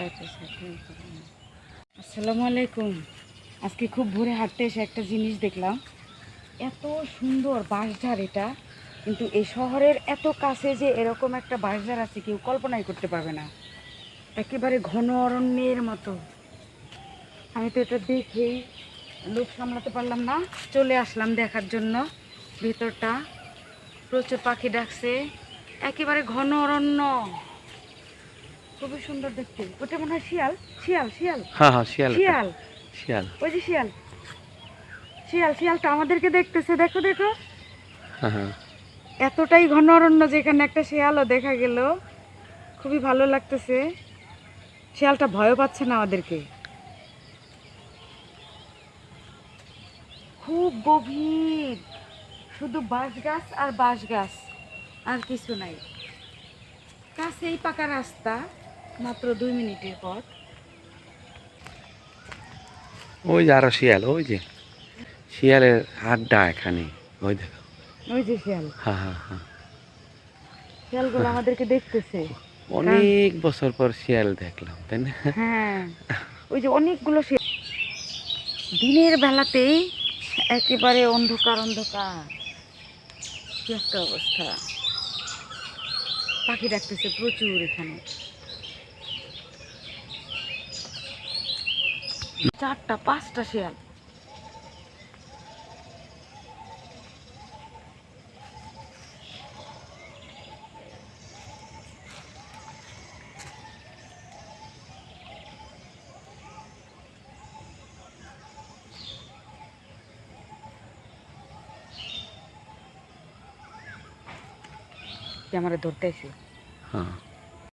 পাইতেছে আসসালামু আলাইকুম। আজকে খুব ভোরে হাঁটতে এসে একটা জিনিস দেখলাম। এত সুন্দর বাঁশঝাড় এটা, কিন্তু এই শহরের এত কাছে যে এরকম একটা বাঁশঝাড় আছে, কেউ কল্পনাই করতে পারবে না। একেবারে ঘন অরণ্যের মতো। আমি তো এটা দেখেই লোক সামলাতে পারলাম না। চলে আসলাম দেখার জন্য। ভেতরটা প্রচুর পাখি ডাকছে। একেবারে ঘন অরণ্য। খুবই সুন্দর দেখতে। ওটা মনে হয় শিয়াল? শিয়াল শিয়াল? হ্যাঁ হ্যাঁ শিয়াল শিয়াল? শিয়াল। ওই যে শিয়াল। শিয়াল শিয়ালটা আমাদেরকে দেখতেছে। দেখো দেখো। হ্যাঁ হ্যাঁ। এতটাই ঘন অরণ্য যেখানে একটা শিয়ালও দেখা গেল। খুবই ভালো লাগতেছে। শিয়ালটা ভয় পাচ্ছে না আমাদেরকে। খুব গভীর। শুধু বাঁশ গাছ আর বাঁশ গাছ। আর কিছু নাই। কাছেই পাকা রাস্তা। মাত্র দুই মিনিটের পথ। ওই যে আরও শিয়াল ওই যে। শিয়ালের আড্ডা এখানে ওই দেখো। ওই যে শিয়াল। হ্যাঁ হ্যাঁ হ্যাঁ শিয়ালগুলো আমাদেরকে দেখতেছে। অনেক বছর পর শিয়াল দেখলাম তাই না? হ্যাঁ ওই যে অনেকগুলো শিয়াল। দিনের বেলাতেই একেবারে অন্ধকার অন্ধকার। কি একটা অবস্থা। পাখি ডাকতেছে প্রচুর এখানে। চারটা পাঁচটা শিয়াল। ক্যামেরা ধরতে এসে হ্যাঁ।